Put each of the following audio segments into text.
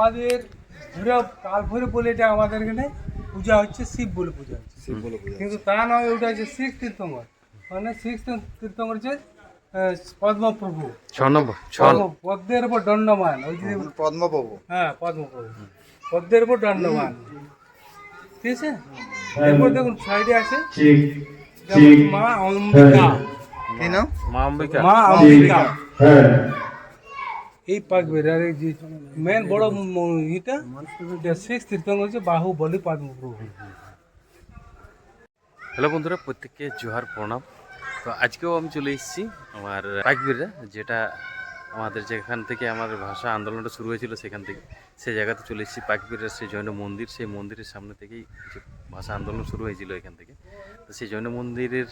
আমাদের ভৈরব কাল ভৈরব বলে এটা আমাদের এখানে পূজা হচ্ছে শিব বলে পূজা হচ্ছে। শিব বলে পূজা কিন্তু তা নয় ওটা হচ্ছে শিখ তীর্থঙ্কর। মানে শিখ তীর্থঙ্কর হচ্ছে পদ্মপ্রভু। ছ নম্বর পদ্মের উপর দণ্ডমান ওই যে পদ্মপ্রভু। হ্যাঁ পদ্মপ্রভু। পদ্মের উপর দণ্ডমান। ঠিক আছে? এরপর দেখুন সাইডে আছে মা অম্বিকা। কি নাম? মা অম্বিকা। মা অম্বিকা। এই পাকবে আর এই যে মেন বড় ইটা সিক্স তীর্থঙ্কর হচ্ছে বাহুবলী পদ্মপ্রভু হ্যালো বন্ধুরা, প্রত্যেককে জোহার প্রণাম। তো আজকেও আমি চলে এসেছি আমার পাকবিরা যেটা আমাদের যেখান থেকে আমার ভাষা আন্দোলনটা শুরু হয়েছিল সেখান থেকে। সেই জায়গাতে চলে এসেছি পাকবিরের সেই জৈন মন্দির, সেই মন্দিরের সামনে থেকেই ভাষা আন্দোলন শুরু হয়েছিল এখান থেকে। তো সেই জৈন মন্দিরের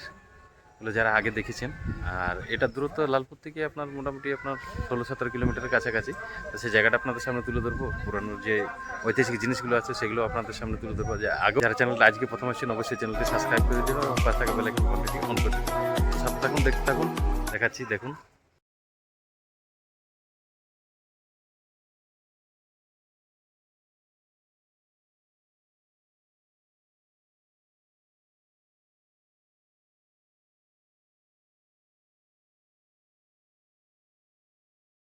গুলো যারা আগে দেখেছেন, আর এটা দূরত্ব লালপুর থেকে আপনার মোটামুটি আপনার ষোলো সতেরো কিলোমিটারের কাছাকাছি। তো সেই জায়গাটা আপনাদের সামনে তুলে ধরবো, পুরানো যে ঐতিহাসিক জিনিসগুলো আছে সেগুলো আপনাদের সামনে তুলে ধরবো। যে আগে যারা চ্যানেলটা আজকে প্রথম আসছেন, অবশ্যই চ্যানেলটি সাবস্ক্রাইব করে দিবেন এবং পাঁচ টাকা বেলাইকন অন করে দেবেন সব থাকুন, দেখতে থাকুন, দেখাচ্ছি, দেখুন।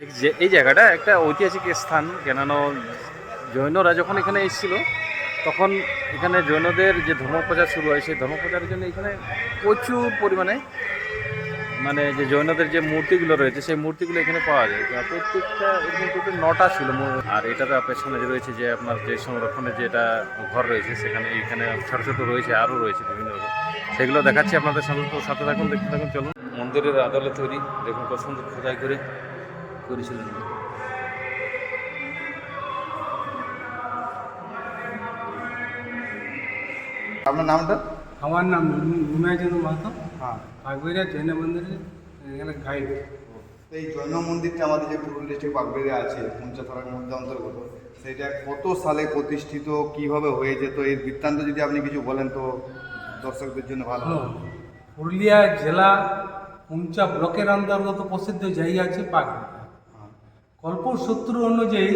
যে এই জায়গাটা একটা ঐতিহাসিক স্থান, কেননা জৈনরা যখন এখানে এসেছিল, তখন এখানে জৈনদের যে ধর্মপ্রচার শুরু হয়, সেই ধর্মপ্রচারের জন্য এখানে প্রচুর পরিমাণে মানে যে জৈনদের যে মূর্তিগুলো রয়েছে, সেই মূর্তিগুলো এখানে পাওয়া যায়। তো প্রত্যেকটা এরকম টোটাল নটা ছিল আর এটাতে পেছনে যে রয়েছে যে আপনার যে সংরক্ষণের যেটা ঘর রয়েছে, সেখানে এখানে ছোটো ছোটো রয়েছে আরও রয়েছে বিভিন্ন রকম। সেগুলো দেখাচ্ছি আপনাদের তো সাথে থাকুন, দেখতে থাকুন, চলুন। মন্দিরের আদলে তৈরি, দেখুন সুন্দর খোদাই করে। করেছিলেন। আপনার নামটা? আমার নাম নুনাইচন্দ্র মাহাতো। হ্যাঁ। বাগবিরা জৈন মন্দিরের এখানে গাইড এই জৈন মন্দিরটা আমাদের যে পুরুলিয়া ডিস্ট্রিক্ট বাগবেড়ে আছে পঞ্চাথারার মধ্যে অন্তর্গত সেটা কত সালে প্রতিষ্ঠিত কীভাবে হয়েছে? তো এর বৃত্তান্ত যদি আপনি কিছু বলেন তো দর্শকদের জন্য ভালো পুরুলিয়া জেলা উঞ্চা ব্লকের অন্তর্গত প্রসিদ্ধ জায়গা আছে হ্যাঁ কল্প সূত্র অনুযায়ী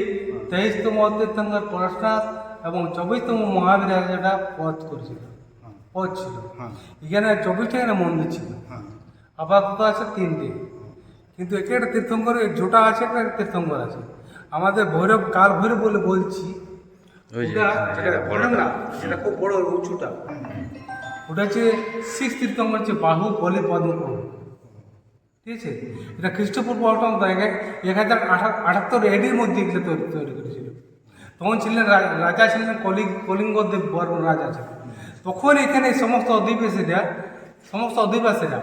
তেইশতম তীর্থঙ্কর পরশনাথ এবং চব্বিশতম মহাবীর যেটা পথ করেছিল। হ্যাঁ। পথ ছিল। হ্যাঁ। এখানে চব্বিশটা এখানে মন্দির ছিল। হ্যাঁ। আপাতত আছে তিনটে। কিন্তু একে একটা তীর্থঙ্কর জোটা আছে একটা তীর্থঙ্কর আছে। আমাদের ভৈরব কাল ভৈরব বলে বলছি। সেটা খুব বড় উঁচুটা ওটা হচ্ছে সিক্স তীর্থঙ্কর হচ্ছে বাহু বলে পদ্মপ্রভু ঠিক আছে এটা খ্রিস্টপূর্ব অষ্টম জায়গায় এক হাজার আটাত্তর এডির মধ্যে এগুলো তৈরি তৈরি করেছিল। তখন ছিলেন রাজা ছিলেন কলিং কলিঙ্গদেব বর্ম রাজা ছিলেন। তখন এখানে সমস্ত অধিবাসীরা সমস্ত অধিবাসীরা,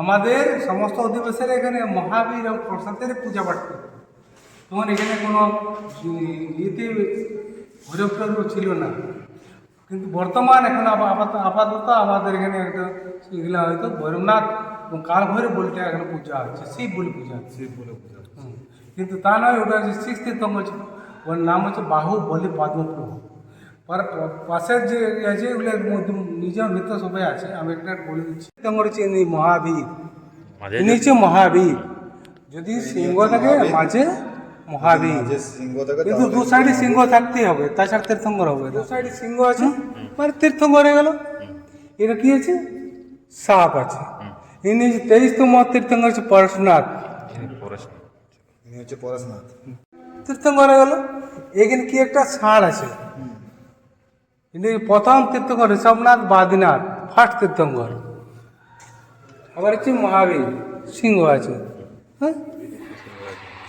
আমাদের সমস্ত অধিবাসীরা এখানে মহাবীর এবং প্রসাদের পূজা পাঠ করত। তখন এখানে কোনো ইয়েতে ভৈরব ছিল না। কিন্তু বর্তমান এখন আপাতত আমাদের এখানে একটা এগুলো হয়তো ভৈরবনাথ এবং কাল ভৈরব বলতে এখানে পূজা হচ্ছে শিব বলে পূজা হচ্ছে। শিব বলে পূজা কিন্তু তা নয় ওটা হচ্ছে সিক্স ছিল ওর নাম হচ্ছে বাহু বলি পদ্মপ্রভু। পর পাশের যে ইয়ে আছে ওগুলো মধ্যে নিজের মিত্র সবাই আছে আমি একটা বলে দিচ্ছি। তীর্থঙ্কর হচ্ছে ইনি মহাবীর। ইনি হচ্ছে মহাবীর। যদি সিংহ থাকে মাঝে মহাবীর। যে সিংহ থাকে কিন্তু দু সাইডে সিংহ থাকতেই হবে তাছাড়া তীর্থঙ্কর হবে দু সাইডে সিংহ আছে। মানে তীর্থঙ্কর হয়ে গেল। এটা কি আছে? সাপ আছে। ইনি তেইশতম তীর্থঙ্কর হচ্ছে পরশুনাথ পরেশ ইনি হচ্ছে পরেশনাথ তীর্থঙ্কর হয়ে গেল এখানে কি একটা ষাঁড় আছে ইনি প্রথম তীর্থঙ্কর ঋষভনাথ বাদিনাথ ফার্স্ট তীর্থঙ্কর আবার হচ্ছে মহাবীর সিংহ আছে হ্যাঁ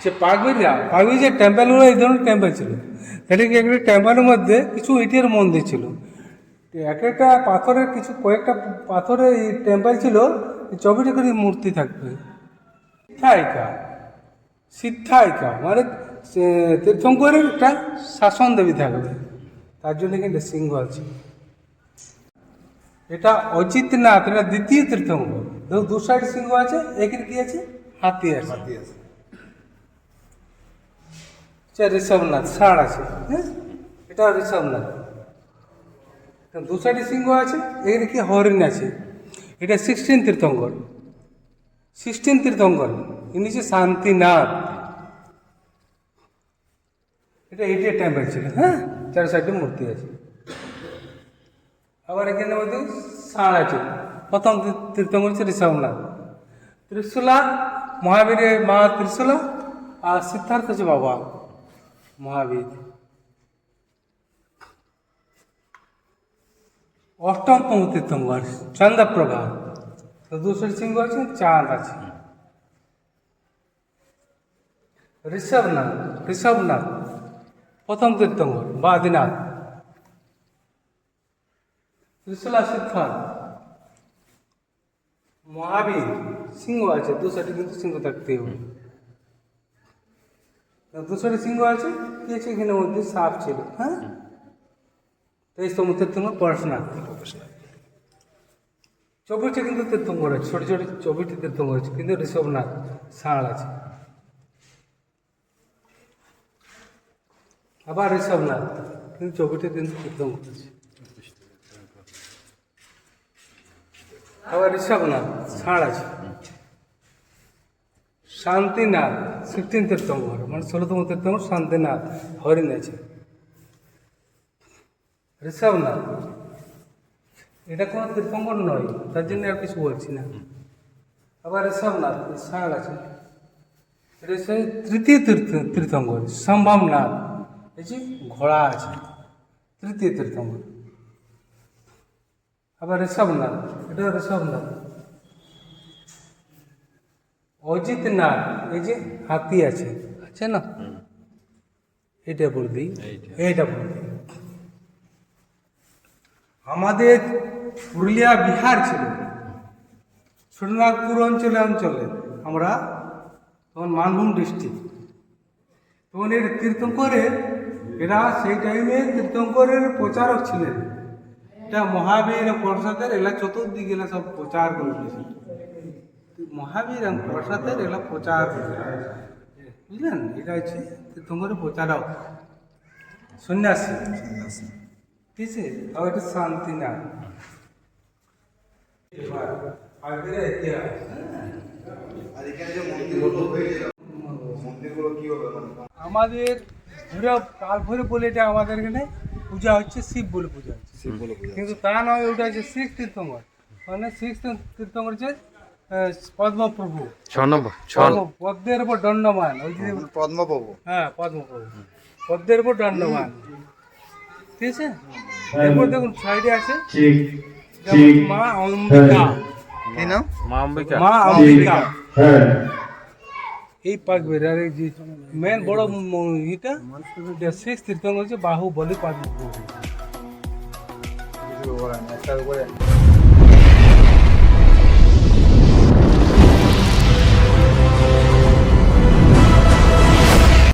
সে পাগবিরা পাগবি যে টেম্পেলগুলো এই ধরনের টেম্পেল ছিল এটা কি একটা টেম্পেলের মধ্যে কিছু ইটের মন্দির ছিল এক একটা পাথরের কিছু কয়েকটা পাথরের টেম্পেল ছিল চবিটা করে মূর্তি থাকবে। সিদ্ধায়িকা সিদ্ধায়িকা মানে তীর্থঙ্করের একটা শাসন দেবী থাকবে। তার জন্য কিন্তু সিংহ আছে। এটা অজিতনাথ এটা দ্বিতীয় তীর্থঙ্কর। দেখো দু সাইড সিংহ আছে এখানে কি আছে? হাতি আছে। হাতি আছে। ঋষভনাথ ষাঁড় আছে হ্যাঁ? এটা ঋষভনাথ। দু সাইডে সিংহ আছে এখানে কি হরিণ আছে? এটা সিক্সটিন তীর্থঙ্কর। সিক্সটিন তীর্থঙ্কর ইনি হচ্ছে শান্তিনাথ। এটা এইটির টেম্পেল ছিল হ্যাঁ? চার সাইডে মূর্তি আছে। আবার এখানে মধ্যে ষাঁড় আছে, প্রথম তীর- তীর্থঙ্কর হচ্ছে ঋষভনাথ ত্রিশুলা, মহাবীরের মা ত্রিশুলা আর সিদ্ধার্থ হচ্ছে বাবা মহাবীর। অষ্টমতম তীর্থঙ্কর চন্দ্রপ্রভা। তো দুশোর সিংহ আছে চাঁদ আছে। ঋষভনাথ ঋষভনাথ, প্রথম তীর্থঙ্কর বা আদিনাথ ত্রিশুলা সিদ্ধার্থ মহাবীর সিংহ আছে, দুশোটি কিন্তু সিংহ থাকতে হবে। দুশোটি সিংহ আছে, কি আছে? এখানে মধ্যে সাপ ছিল হ্যাঁ? তেইশতম তীর্থঙ্কর পড়াশোনা চব্বিশটা কিন্তু তীর্থঙ্কর আছে ছোট ছোট চব্বিশটি তীর্থঙ্কর আছে কিন্তু ঋষভনাথ ষাঁড় আছে। আবার ঋষভনাথ কিন্তু চব্বিশটি কিন্তু তীর্থঙ্কর আছে আবার ঋষভনাথ ষাঁড় আছে। শান্তিনাথ, সিক্সটিন তীর্থঙ্কর মানে ষোলোতম তীর্থঙ্কর শান্তিনাথ, হরিণ আছে। ঋষভনাথ এটা কোনো তীর্থঙ্কর নয় তার জন্য আর কিছু বলছি না। আবার ঋষভনাথ ষাঁড় আছে। এটা হচ্ছে তৃতীয় তীর্থ তীর্থঙ্কর সম্ভবনাথ এই যে ঘোড়া আছে তৃতীয় তীর্থঙ্কর। আবার ঋষভনাথ এটা ঋষভনাথ অজিত নাথ এই যে হাতি আছে আছে না? এটা বলে দিই এইটা বলে দিই। আমাদের পুরুলিয়া, বিহার ছিল। ছোটনাগপুর অঞ্চলে অঞ্চলে আমরা তখন মানভূম ডিস্ট্রিক্ট। তখন এর তীর্থঙ্করের এরা সেই টাইমে তীর্থঙ্করের প্রচারক ছিলেন। এটা মহাবীর প্রসাদের এলা চতুর্দিকে এলা সব প্রচার করে দিয়েছিল মহাবীর প্রসাদের এগুলো প্রচার বুঝলেন? এটা হচ্ছে তীর্থঙ্করের প্রচারক। সন্ন্যাসী। ঠিক মন্দিরগুলো কি হবে মানে আমাদের ভৈরব কাল ভৈরব বলে এটা আমাদের এখানে পূজা হচ্ছে শিব বলে পূজা হচ্ছে। শিব বলে পূজা কিন্তু তা নয় ওটা হচ্ছে শিখ তীর্থঙ্কর। মানে শিখ তীর্থঙ্কর হচ্ছে পদ্মপ্রভু। পদ্মের উপর দণ্ডমান। ওই যে পদ্মপ্রভু। হ্যাঁ পদ্মপ্রভু। পদ্মের উপর দণ্ডমান। ঠিক আছে এরপর দেখুন সাইডে আছে। মা অম্বিকা। কি নাম? মা অম্বিকা। মা অম্বিকা। এই পাক বেরারে যে মেন বড় ইটা সিক্স তীর্থঙ্কর হচ্ছে বাহুবলী একটার উপরে।